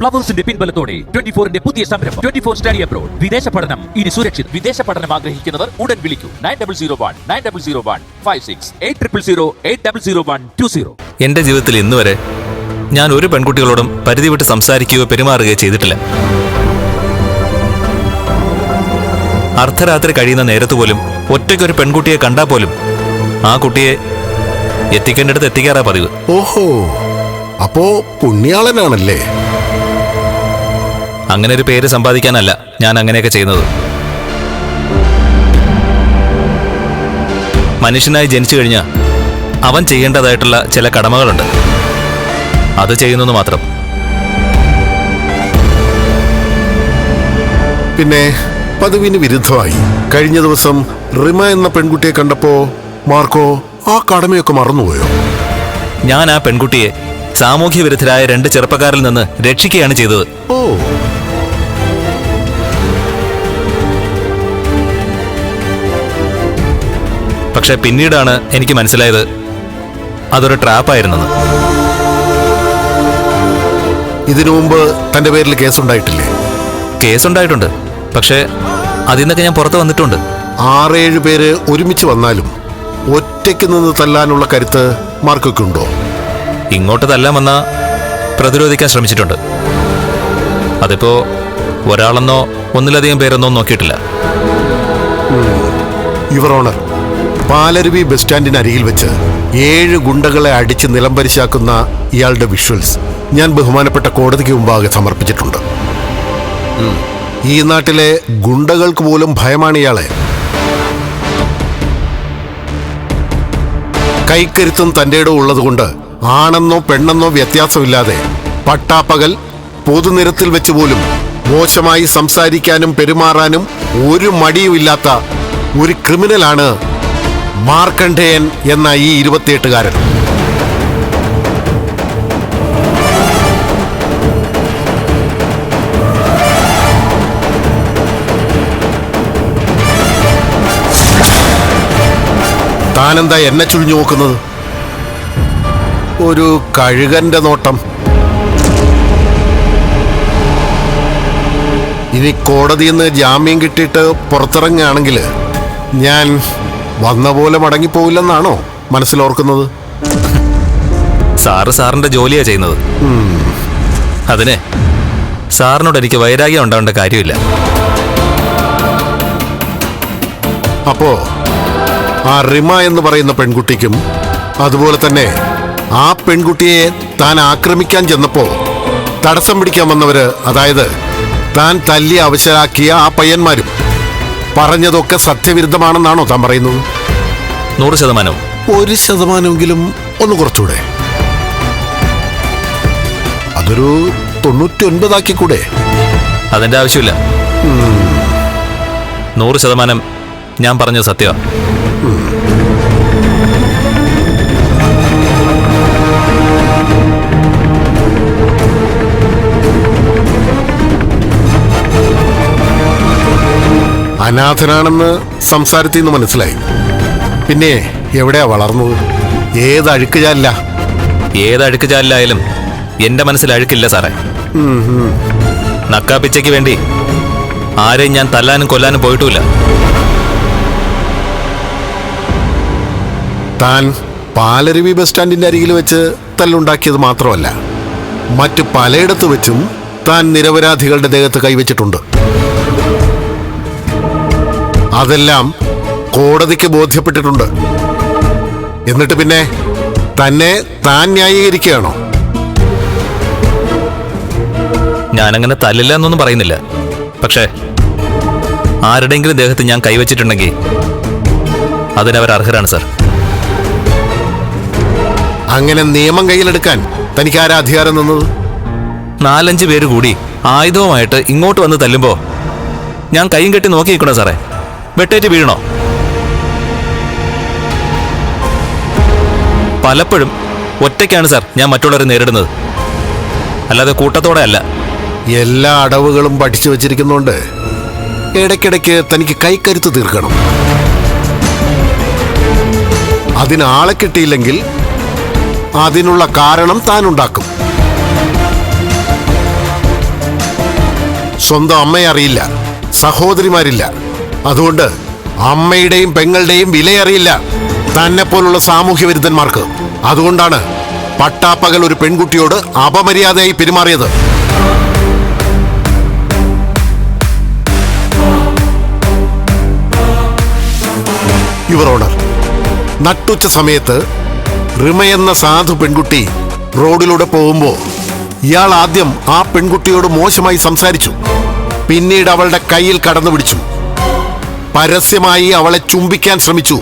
പ്ലവേഴ്സിന്റെ പിൻബലത്തോടെ twenty ഫോറിന്റെ പുതിയ സംരംഭം. Twenty four study abroad. വിദേശ പഠനം. ഇനി സുരക്ഷിത്. വിദേശ പഠനം ആഗ്രഹിക്കുന്നവർ ഉടൻ വിളിക്കൂ. Nine double zero one nine double zero one five six eight triple zero eight double zero one two zero. എന്റെ ജീവിതത്തിൽ ഇന്ന് വരെ ഞാൻ ഒരു പെൺകുട്ടികളോടും പരിധി വിട്ട് സംസാരിക്കുകയോ പെരുമാറുകയോ ചെയ്തിട്ടില്ല. അർദ്ധരാത്രി കഴിയുന്ന നേരത്ത് പോലും ഒറ്റയ്ക്കൊരു പെൺകുട്ടിയെ കണ്ടാൽ പോലും ആ കുട്ടിയെ എത്തിക്കേണ്ടടുത്ത് എത്തിക്കാറാ പതിവ്. ഓഹോ. അപ്പോ പുണ്യാളനാണല്ലേ? അങ്ങനെ ഒരു പേര് സമ്പാദിക്കാനല്ല ഞാൻ അങ്ങനെയൊക്കെ ചെയ്യുന്നത്. മനുഷ്യനായി ജനിച്ചു കഴിഞ്ഞാൽ അവൻ ചെയ്യേണ്ടതായിട്ടുള്ള ചില കടമകളുണ്ട്. അത് ചെയ്യുന്നെന്ന് മാത്രം. പിന്നെ പതിവിന് വിരുദ്ധമായി. കഴിഞ്ഞ ദിവസം റിമ എന്ന പെൺകുട്ടിയെ കണ്ടപ്പോ മാർക്കോ ആ കടമയൊക്കെ മറന്നുപോയോ? ഞാൻ ആ പെൺകുട്ടിയെ സാമൂഹ്യ വിരുദ്ധരായ രണ്ട് ചെറുപ്പക്കാരിൽ നിന്ന് രക്ഷിക്കുകയാണ് ചെയ്തത്. ഓ. പക്ഷെ പിന്നീടാണ് എനിക്ക് മനസ്സിലായത് അതൊരു ട്രാപ്പായിരുന്നെന്ന്. ഇതിനു മുമ്പ് തന്റെ പേരിൽ കേസുണ്ടായിട്ടില്ലേ? കേസുണ്ടായിട്ടുണ്ട്. പക്ഷേ അതിൽ നിന്നൊക്കെ ഞാൻ പുറത്ത് വന്നിട്ടുണ്ട്. ആറേഴ് പേര് ഒരുമിച്ച് വന്നാലും ഒറ്റയ്ക്ക് നിന്ന് തല്ലാനുള്ള കരുത്ത് മാർക്കൊക്കെ ഉണ്ടോ? ഇങ്ങോട്ട് തല്ലാൻ വന്ന പ്രതിരോധിക്കാൻ ശ്രമിച്ചിട്ടുണ്ട്. അതിപ്പോ ഒരാളെന്നോ ഒന്നിലധികം പേരെന്നോ നോക്കിയിട്ടില്ല. യുവർ ഓണർ പാലരുവി ബസ് സ്റ്റാൻഡിന് അരികിൽ വെച്ച് ഏഴ് ഗുണ്ടകളെ അടിച്ച് നിലംപരിശാക്കുന്ന ഇയാളുടെ വിഷ്വൽസ് ഞാൻ ബഹുമാനപ്പെട്ട കോടതിക്ക് മുമ്പാകെ സമർപ്പിച്ചിട്ടുണ്ട്. ഈ നാട്ടിലെ ഗുണ്ടകൾക്ക് പോലും ഭയമാണ് ഇയാളെ. കൈക്കരുത്തും തന്റെ ഇടവും ഉള്ളതുകൊണ്ട് ആണെന്നോ പെണ്ണെന്നോ വ്യത്യാസമില്ലാതെ പട്ടാപ്പകൽ പൊതുനിരത്തിൽ വെച്ച് പോലും മോശമായി സംസാരിക്കാനും പെരുമാറാനും ഒരു മടിയുമില്ലാത്ത ഒരു ക്രിമിനലാണ് മാർക്കണ്ഡേയൻ എന്ന ഈ ഇരുപത്തിയെട്ടുകാരൻ. താനെന്താ എന്നെ ചുഴിഞ്ഞു നോക്കുന്നത്? ഒരു കഴുകന്റെ നോട്ടം. ഇനി കോടതിയിൽ നിന്ന് ജാമ്യം കിട്ടിയിട്ട് പുറത്തിറങ്ങുകയാണെങ്കിൽ ഞാൻ വന്ന പോലെ മടങ്ങിപ്പോവില്ലെന്നാണോ മനസ്സിലോർക്കുന്നത്? സാറ് സാറിന്റെ ജോലിയാ ചെയ്യുന്നത്. അതിനെ സാറിനോട് എനിക്ക് വൈരാഗ്യം ഉണ്ടാവേണ്ട കാര്യമില്ല. അപ്പോ ആ റിമ എന്ന് പറയുന്ന പെൺകുട്ടിക്കും അതുപോലെ തന്നെ ആ പെൺകുട്ടിയെ താൻ ആക്രമിക്കാൻ ചെന്നപ്പോ തടസ്സം പിടിക്കാൻ വന്നവര് അതായത് താൻ തല്ലി അവശരാക്കിയ ആ പയ്യന്മാരും പറഞ്ഞതൊക്കെ സത്യവിരുദ്ധമാണെന്നാണോ താൻ പറയുന്നത്? നൂറ് ശതമാനം ഒരു ശതമാനമെങ്കിലും ഒന്ന് കുറച്ചുകൂടെ. അതൊരു തൊണ്ണൂറ്റി ഒൻപതാക്കിക്കൂടെ അതിന്റെ ആവശ്യമില്ല. നൂറ് ശതമാനം ഞാൻ പറഞ്ഞത് സത്യമാണ് അനാഥനാണെന്ന് സംസാരത്തിൽ നിന്ന് മനസ്സിലായി. പിന്നെ എവിടെയാ വളർന്നത്? ഏത് അഴുക്കുചാലില്ല ഏത് അഴുക്കുചാലിലായാലും എന്റെ മനസ്സിൽ അഴുക്കില്ല സാറേ. നക്കാപ്പിച്ചയ്ക്ക് വേണ്ടി ആരെയും ഞാൻ തല്ലാനും കൊല്ലാനും പോയിട്ടില്ല. താൻ പാലരുവി ബസ് സ്റ്റാൻഡിന്റെ അരികിൽ വെച്ച് തല്ലുണ്ടാക്കിയത് മാത്രമല്ല മറ്റ് പലയിടത്ത് വെച്ചും താൻ നിരപരാധികളുടെ ദേഹത്ത് കൈവച്ചിട്ടുണ്ട്. അതെല്ലാം കോടതിക്ക് ബോധ്യപ്പെട്ടിട്ടുണ്ട്. എന്നിട്ട് പിന്നെ തന്നെ താൻ ന്യായീകരിക്കുകയാണോ? ഞാനങ്ങനെ തല്ലില്ല എന്നൊന്നും പറയുന്നില്ല. പക്ഷേ ആരുടെയെങ്കിലും ദേഹത്ത് ഞാൻ കൈവച്ചിട്ടുണ്ടെങ്കിൽ അതിനവർ അർഹരാണ് സർ. അങ്ങനെ നിയമം കയ്യിലെടുക്കാൻ തനിക്ക് ആരാ അധികാരം നിന്നത്? നാലഞ്ച് പേര് കൂടി ആയുധവുമായിട്ട് ഇങ്ങോട്ട് വന്ന് തല്ലുമ്പോൾ ഞാൻ കൈയും കെട്ടി നോക്കി നിൽക്കണോ സാറേ? വെട്ടേറ്റ് വീഴണോ പലപ്പോഴും ഒറ്റയ്ക്കാണ് സാർ ഞാൻ മറ്റുള്ളവരെ നേരിടുന്നത്. അല്ലാതെ കൂട്ടത്തോടെ അല്ല. എല്ലാ അടവുകളും പഠിച്ചു വച്ചിരിക്കുന്നുണ്ട് ഇടയ്ക്കിടയ്ക്ക് തനിക്ക് കൈക്കരുത്ത് തീർക്കണം. അതിനാളെ കിട്ടിയില്ലെങ്കിൽ അതിനുള്ള കാരണം താനുണ്ടാക്കും. സ്വന്തം അമ്മയെ അറിയില്ല സഹോദരിമാരില്ല. അതുകൊണ്ട് അമ്മയുടെയും പെങ്ങളുടെയും വിലയറിയില്ല തന്നെ പോലുള്ള സാമൂഹ്യ വിരുദ്ധന്മാർക്ക്. അതുകൊണ്ടാണ് പട്ടാപ്പകൽ ഒരു പെൺകുട്ടിയോട് അപമര്യാദയായി പെരുമാറിയത്. യുവർ ഓണർ നട്ടുച്ച സമയത്ത് റിമയെന്ന സാധു പെൺകുട്ടി റോഡിലൂടെ പോകുമ്പോൾ ഇയാൾ ആദ്യം ആ പെൺകുട്ടിയോട് മോശമായി സംസാരിച്ചു. പിന്നീട് അവളുടെ കയ്യിൽ കടന്നു പിടിച്ചു. പരസ്യമായി അവളെ ചുംബിക്കാൻ ശ്രമിച്ചു.